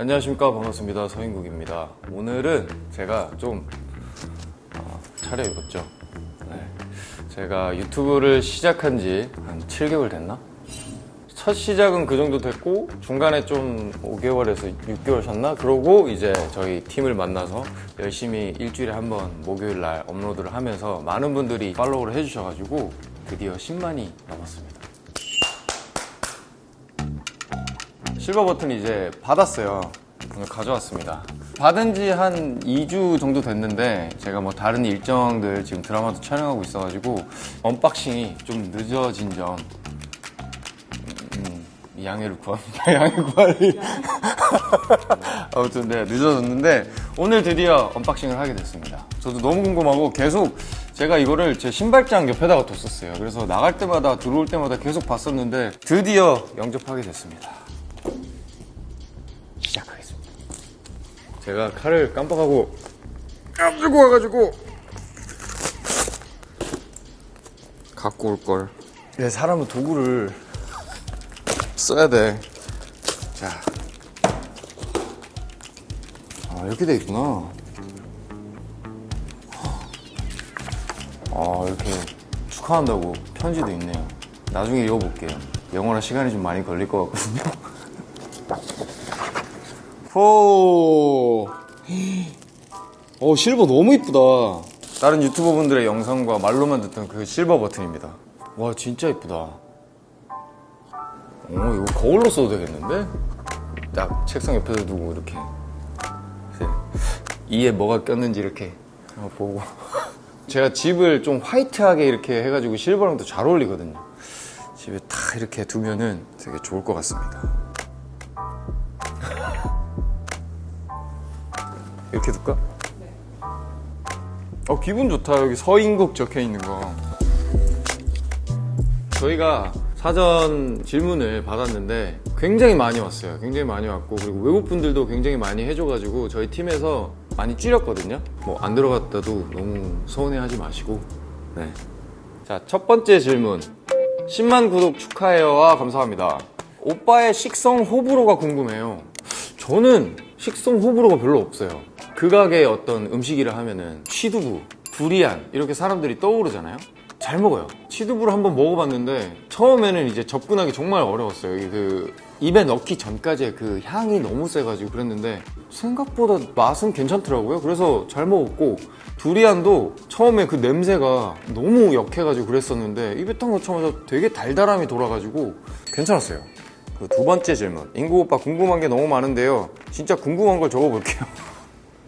안녕하십니까 반갑습니다 서인국입니다 오늘은 제가 좀 어, 차려입었죠 네. 제가 유튜브를 시작한 지 한 7개월 됐나? 첫 시작은 그 정도 됐고 중간에 좀 5개월에서 6개월 셨나? 그러고 이제 저희 팀을 만나서 열심히 일주일에 한 번 목요일 날 업로드를 하면서 많은 분들이 팔로우를 해주셔가지고 드디어 10만이 넘었습니다 실버 버튼 이제 받았어요. 오늘 가져왔습니다. 받은 지 한 2주 정도 됐는데 제가 뭐 다른 일정들 지금 드라마도 촬영하고 있어가지고 언박싱이 좀 늦어진 점 음, 양해를 구합니다. 양해 구하리. 아무튼 네 늦어졌는데 오늘 드디어 언박싱을 하게 됐습니다. 저도 너무 궁금하고 계속 제가 이거를 제 신발장 옆에다가 뒀었어요. 그래서 나갈 때마다 들어올 때마다 계속 봤었는데 드디어 영접하게 됐습니다. 시작하겠습니다. 제가 칼을 깜빡하고 가지고 와가지고 갖고 올 걸. 네, 사람은 도구를 써야 돼. 자, 아 이렇게 돼 있구나. 아 이렇게 축하한다고 편지도 있네요. 나중에 읽어볼게요. 영어라 시간이 좀 많이 걸릴 것 같거든요. 호. 어, 실버 너무 이쁘다. 다른 유튜버 분들의 영상과 말로만 듣던 그 실버 버튼입니다. 와, 진짜 이쁘다. 오, 이거 거울로 써도 되겠는데? 딱 책상 옆에서 두고 이렇게. 이에 뭐가 꼈는지 이렇게 보고. 제가 집을 좀 화이트하게 이렇게 해가지고 실버랑도 잘 어울리거든요. 집에 딱 이렇게 두면은 되게 좋을 것 같습니다. 이렇게 둘까? 어 기분 좋다. 여기 서인국 적혀 있는 거. 저희가 사전 질문을 받았는데 굉장히 많이 왔어요. 굉장히 많이 왔고 그리고 외국 분들도 굉장히 많이 해줘가지고 저희 팀에서 많이 줄였거든요. 뭐 안 들어갔다도 너무 서운해하지 마시고. 네. 자첫 번째 질문. 10만 구독 축하해요와 감사합니다. 오빠의 식성 호불호가 궁금해요. 저는 식성 호불호가 별로 없어요. 극악의 어떤 음식이라 하면은 취두부, 두리안 이렇게 사람들이 떠오르잖아요. 잘 먹어요. 취두부를 한번 먹어봤는데 처음에는 이제 접근하기 정말 어려웠어요. 그 입에 넣기 전까지의 그 향이 너무 세가지고 그랬는데 생각보다 맛은 괜찮더라고요. 그래서 잘 먹었고 두리안도 처음에 그 냄새가 너무 역해가지고 그랬었는데 입에 딱 넣자마자 되게 달달함이 돌아가지고 괜찮았어요. 그 두 번째 질문. 인구 오빠 궁금한 게 너무 많은데요. 진짜 궁금한 걸 적어볼게요.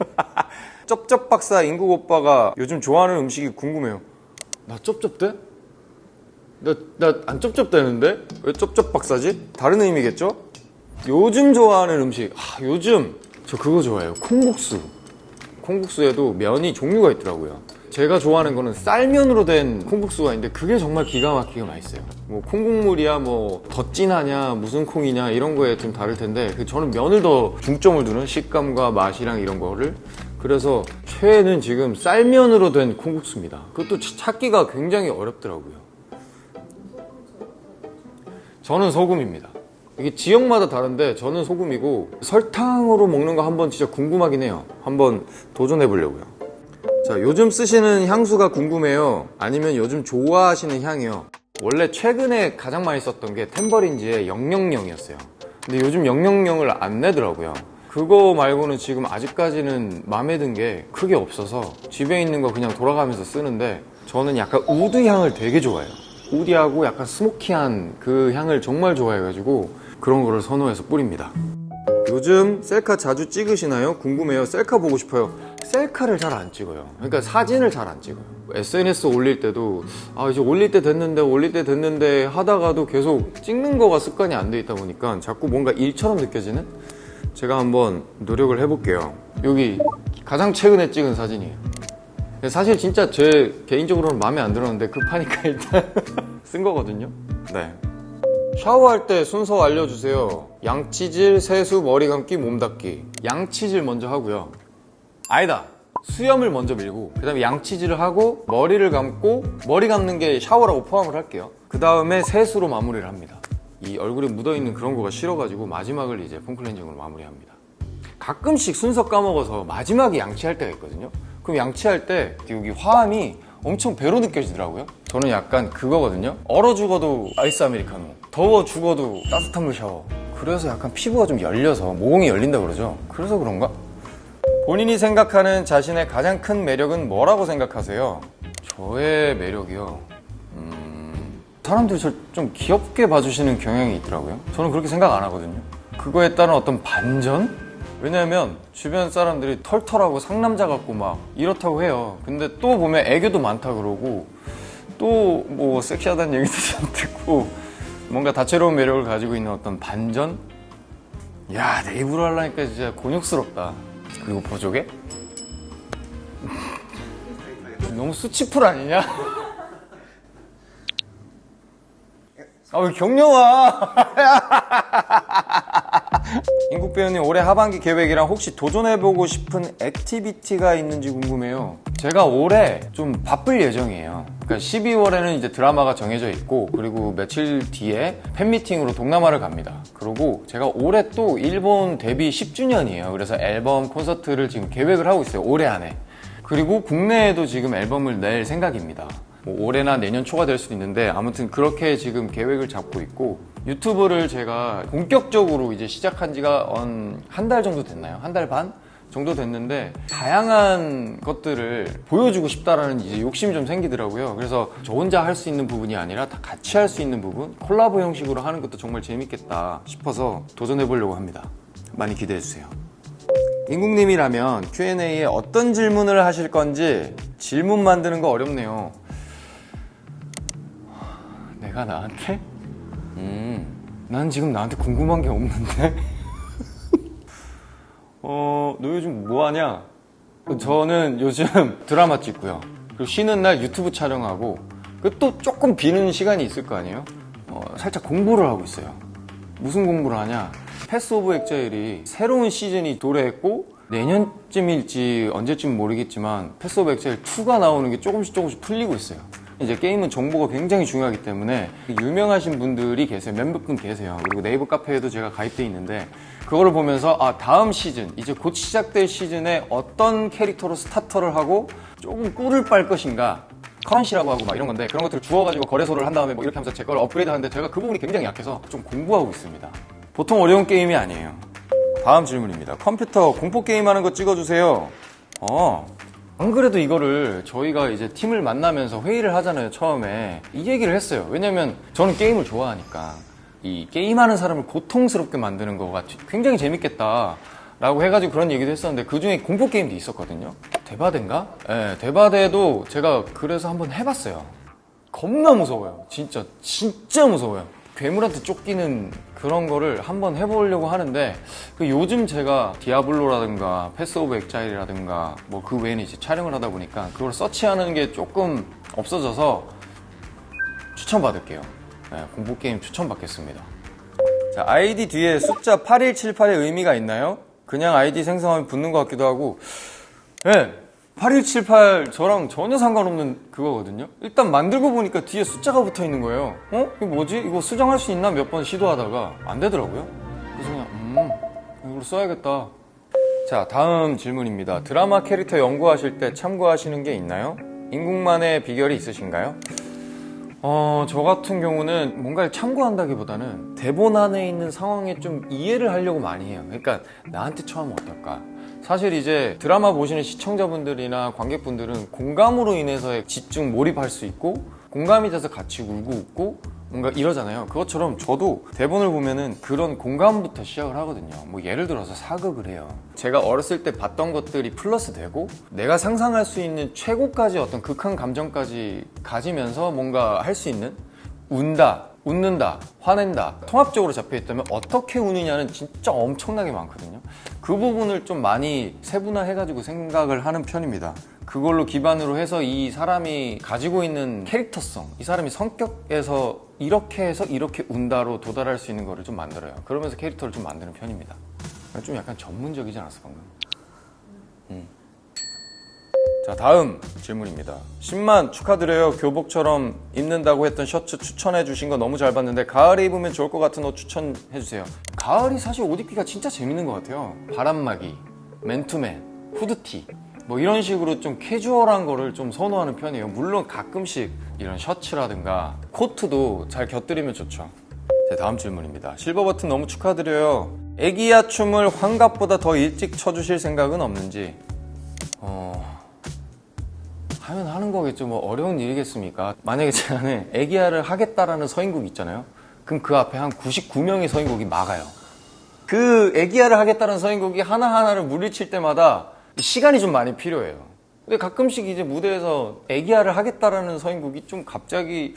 쩝쩝 박사 인구 오빠가 요즘 좋아하는 음식이 궁금해요. 나 쩝쩝대? 나, 나 안 쩝쩝대는데? 왜 쩝쩝 박사지? 다른 의미겠죠? 요즘 좋아하는 음식. 아, 요즘 저 그거 좋아해요. 콩국수. 콩국수에도 면이 종류가 있더라고요. 제가 좋아하는 거는 쌀면으로 된 콩국수가 있는데 그게 정말 기가 막히게 맛있어요. 뭐 콩국물이야 뭐더 진하냐 무슨 콩이냐 이런 거에 좀 다를 텐데 그 저는 면을 더 중점을 두는 식감과 맛이랑 이런 거를 그래서 최애는 지금 쌀면으로 된 콩국수입니다. 그것도 차- 찾기가 굉장히 어렵더라고요. 저는 소금입니다. 이게 지역마다 다른데 저는 소금이고 설탕으로 먹는 거 한번 진짜 궁금하긴 해요. 한번 도전해 보려고요. 자, 요즘 쓰시는 향수가 궁금해요. 아니면 요즘 좋아하시는 향이요. 원래 최근에 가장 많이 썼던 게 템버린즈의 000이었어요. 근데 요즘 000을 안 내더라고요. 그거 말고는 지금 아직까지는 마음에 든 게 크게 없어서 집에 있는 거 그냥 돌아가면서 쓰는데 저는 약간 우드 향을 되게 좋아해요. 우디하고 약간 스모키한 그 향을 정말 좋아해가지고 그런 거를 선호해서 뿌립니다. 요즘 셀카 자주 찍으시나요? 궁금해요. 셀카 보고 싶어요. 셀카를 잘 안 찍어요. 그러니까 사진을 잘 안 찍어요. SNS 올릴 때도 아 이제 올릴 때 됐는데 올릴 때 됐는데 하다가도 계속 찍는 거가 습관이 안 돼 있다 보니까 자꾸 뭔가 일처럼 느껴지는? 제가 한번 노력을 해볼게요. 여기 가장 최근에 찍은 사진이에요. 사실 진짜 제 개인적으로는 마음에 안 들었는데 급하니까 일단 쓴 거거든요. 네. 샤워할 때 순서 알려주세요. 양치질, 세수, 머리 감기, 몸 닦기. 양치질 먼저 하고요. 아니다. 수염을 먼저 밀고, 그 다음에 양치질을 하고, 머리를 감고, 머리 감는 게 샤워라고 포함을 할게요. 그 다음에 세수로 마무리를 합니다. 이 얼굴에 묻어있는 그런 거가 싫어가지고, 마지막을 이제 폼클렌징으로 마무리합니다. 가끔씩 순서 까먹어서 마지막에 양치할 때가 있거든요. 그럼 양치할 때 여기 화함이 엄청 배로 느껴지더라고요. 저는 약간 그거거든요. 얼어 죽어도 아이스 아메리카노, 더워 죽어도 따뜻한 물 샤워. 그래서 약간 피부가 좀 열려서 모공이 열린다 그러죠. 그래서 그런가? 본인이 생각하는 자신의 가장 큰 매력은 뭐라고 생각하세요? 저의 매력이요. 음, 사람들이 저 좀 귀엽게 봐주시는 경향이 있더라고요. 저는 그렇게 생각 안 하거든요. 그거에 따른 어떤 반전? 왜냐면 주변 사람들이 털털하고 상남자 같고 막 이렇다고 해요. 근데 또 보면 애교도 많다 그러고 또 뭐 섹시하다는 얘기도 좀 듣고 뭔가 다채로운 매력을 가지고 있는 어떤 반전? 야, 내 입으로 하려니까 진짜 곤욕스럽다. 그리고 보조개? 너무 수치풀 아니냐? 아, 왜 격려와? 인국 배우님 올해 하반기 계획이랑 혹시 도전해보고 싶은 액티비티가 있는지 궁금해요. 제가 올해 좀 바쁠 예정이에요. 그러니까 12월에는 이제 드라마가 정해져 있고 그리고 며칠 뒤에 팬미팅으로 동남아를 갑니다. 그리고 제가 올해 또 일본 데뷔 10주년이에요. 그래서 앨범 콘서트를 지금 계획을 하고 있어요. 올해 안에. 그리고 국내에도 지금 앨범을 낼 생각입니다. 뭐 올해나 내년 초가 될 수도 있는데 아무튼 그렇게 지금 계획을 잡고 있고 유튜브를 제가 본격적으로 이제 시작한 지가 한 달 정도 됐나요? 한 달 반? 정도 됐는데 다양한 것들을 보여주고 싶다라는 이제 욕심이 좀 생기더라고요. 그래서 저 혼자 할 수 있는 부분이 아니라 다 같이 할 수 있는 부분, 콜라보 형식으로 하는 것도 정말 재밌겠다 싶어서 도전해 보려고 합니다. 많이 기대해 주세요. 인국님이라면 Q&A에 어떤 질문을 하실 건지 질문 만드는 거 어렵네요. 내가 나한테? 음, 난 지금 나한테 궁금한 게 없는데? 어, 너 요즘 뭐 하냐? 저는 요즘 드라마 찍고요. 그리고 쉬는 날 유튜브 촬영하고, 그또 조금 비는 시간이 있을 거 아니에요? 어, 살짝 공부를 하고 있어요. 무슨 공부를 하냐? 패스 오브 엑자일이 새로운 시즌이 도래했고, 내년쯤일지 언제쯤 모르겠지만, 패스 오브 엑자일 2가 나오는 게 조금씩 조금씩 풀리고 있어요. 이제 게임은 정보가 굉장히 중요하기 때문에 유명하신 분들이 계세요. 몇몇 분 계세요. 그리고 네이버 카페에도 제가 가입돼 있는데 그거를 보면서 아 다음 시즌 이제 곧 시작될 시즌에 어떤 캐릭터로 스타터를 하고 조금 꿀을 빨 것인가 커런시라고 하고 막 이런 건데 그런 것들을 주워가지고 거래소를 한 다음에 뭐 이렇게 하면서 제 거를 업그레이드 하는데 제가 그 부분이 굉장히 약해서 좀 공부하고 있습니다. 보통 어려운 게임이 아니에요. 다음 질문입니다. 컴퓨터 공포 게임 하는 거 찍어주세요. 어, 안 그래도 이거를 저희가 이제 팀을 만나면서 회의를 하잖아요, 처음에. 이 얘기를 했어요. 왜냐면 저는 게임을 좋아하니까. 이 게임하는 사람을 고통스럽게 만드는 거가 굉장히 재밌겠다. 라고 해가지고 그런 얘기도 했었는데 그 중에 공포 게임도 있었거든요. 대바대인가? 예, 대바대도 제가 그래서 한번 해봤어요. 겁나 무서워요. 진짜, 진짜 무서워요. 괴물한테 쫓기는 그런 거를 한번 해보려고 하는데 그 요즘 제가 디아블로라든가 패스 오브 엑자일이라든가 뭐 그 외에는 이제 촬영을 하다 보니까 그걸 서치하는 게 조금 없어져서 추천받을게요. 네, 공포 게임 추천받겠습니다. 자, 아이디 뒤에 숫자 8178의 의미가 있나요? 그냥 아이디 생성하면 붙는 것 같기도 하고 네, 8178 저랑 전혀 상관없는 그거거든요. 일단 만들고 보니까 뒤에 숫자가 붙어 있는 거예요. 어? 이거 뭐지? 이거 수정할 수 있나? 몇 번 시도하다가 안 되더라고요. 그래서 그냥 음, 이걸로 써야겠다. 자, 다음 질문입니다. 드라마 캐릭터 연구하실 때 참고하시는 게 있나요? 인국만의 비결이 있으신가요? 어, 저 같은 경우는 뭔가를 참고한다기보다는 대본 안에 있는 상황에 좀 이해를 하려고 많이 해요. 그러니까 나한테 처음 어떨까? 사실 이제 드라마 보시는 시청자분들이나 관객분들은 공감으로 인해서 집중 몰입할 수 있고 공감이 돼서 같이 울고 웃고 뭔가 이러잖아요. 그것처럼 저도 대본을 보면은 그런 공감부터 시작을 하거든요. 뭐 예를 들어서 사극을 해요. 제가 어렸을 때 봤던 것들이 플러스 되고 내가 상상할 수 있는 최고까지 어떤 극한 감정까지 가지면서 뭔가 할 수 있는 운다, 웃는다, 화낸다, 통합적으로 잡혀 있다면 어떻게 우느냐는 진짜 엄청나게 많거든요. 그 부분을 좀 많이 세분화해가지고 생각을 하는 편입니다. 그걸로 기반으로 해서 이 사람이 가지고 있는 캐릭터성, 이 사람이 성격에서 이렇게 해서 이렇게 운다로 도달할 수 있는 거를 좀 만들어요. 그러면서 캐릭터를 좀 만드는 편입니다. 좀 약간 전문적이지 않았어, 방금? 음. 자, 다음 질문입니다. 10만 축하드려요. 교복처럼 입는다고 했던 셔츠 추천해 주신 거 너무 잘 봤는데 가을에 입으면 좋을 것 같은 옷 추천해 주세요. 가을이 사실 옷 입기가 진짜 재밌는 것 같아요. 바람막이, 맨투맨, 후드티 뭐 이런 식으로 좀 캐주얼한 거를 좀 선호하는 편이에요. 물론 가끔씩 이런 셔츠라든가 코트도 잘 곁들이면 좋죠. 자, 다음 질문입니다. 실버 버튼 너무 축하드려요. 애기야 춤을 환갑보다 더 일찍 춰주실 생각은 없는지? 어, 하면 하는 거겠죠. 뭐 어려운 일이겠습니까? 만약에 제가 애기야를 하겠다라는 서인국이 있잖아요. 그럼 그 앞에 한 99명의 서인국이 막아요. 그 애기야를 하겠다는 서인국이 하나하나를 물리칠 때마다 시간이 좀 많이 필요해요. 근데 가끔씩 이제 무대에서 애기야를 하겠다라는 서인국이 좀 갑자기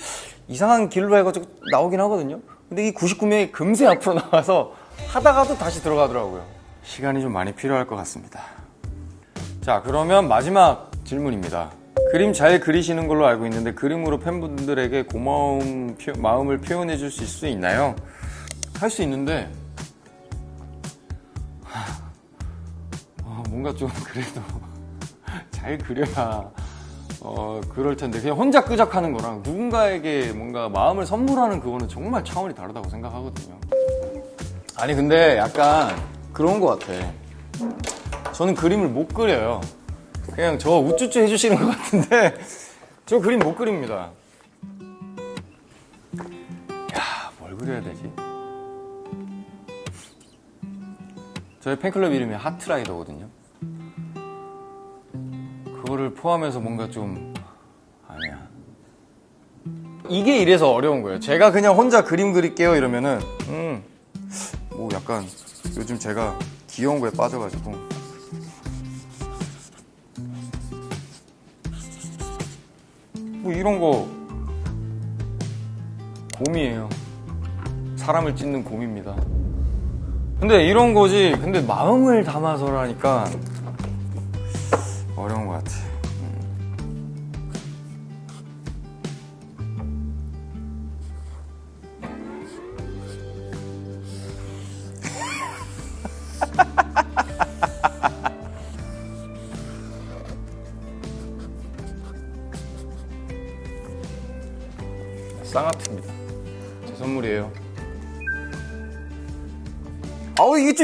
이상한 길로 해가지고 나오긴 하거든요. 근데 이 99명이 금세 앞으로 나와서 하다가도 다시 들어가더라고요. 시간이 좀 많이 필요할 것 같습니다. 자, 그러면 마지막 질문입니다. 그림 잘 그리시는 걸로 알고 있는데 그림으로 팬분들에게 고마움 표- 마음을 표현해 줄 수 있나요? 할 수 있는데 하, 어, 뭔가 좀 그래도 잘 그려야 어, 그럴 텐데 그냥 혼자 끄적하는 거랑 누군가에게 뭔가 마음을 선물하는 그거는 정말 차원이 다르다고 생각하거든요. 아니 근데 약간 그런 것 같아. 저는 그림을 못 그려요. 그냥 저 우쭈쭈 해주시는 것 같은데 저 그림 못 그립니다. 야, 뭘 그려야 되지? 저희 팬클럽 이름이 하트라이더거든요. 그거를 포함해서 뭔가 좀 아니야. 이게 이래서 어려운 거예요. 제가 그냥 혼자 그림 그릴게요 이러면은 음, 뭐 약간 요즘 제가 귀여운 거에 빠져가지고 뭐 이런 거 곰이에요. 사람을 찢는 곰입니다. 근데 이런 거지. 근데 마음을 담아서라니까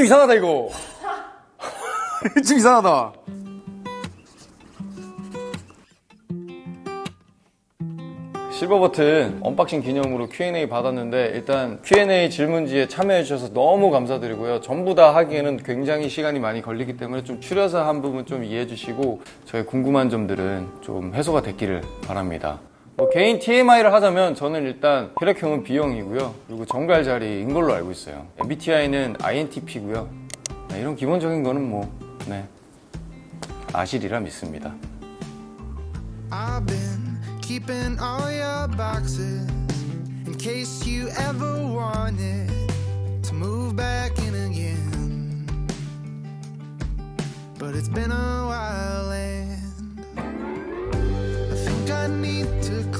좀 이상하다 이거. 좀 이상하다. 실버 버튼 언박싱 기념으로 Q&A 받았는데 일단 Q&A 질문지에 참여해 주셔서 너무 감사드리고요. 전부 다 하기에는 굉장히 시간이 많이 걸리기 때문에 좀 추려서 한 부분 좀 이해해 주시고 저의 궁금한 점들은 좀 해소가 됐기를 바랍니다. 뭐 개인 TMI를 하자면 저는 일단 혈액형은 B형이고요. 그리고 정갈 자리인 걸로 알고 있어요. MBTI는 INTP고요. 이런 기본적인 거는 뭐 네, 아시리라 믿습니다. I've been keeping all your boxes in case you ever wanted to move back in again. But it's been a while I need to. Clean.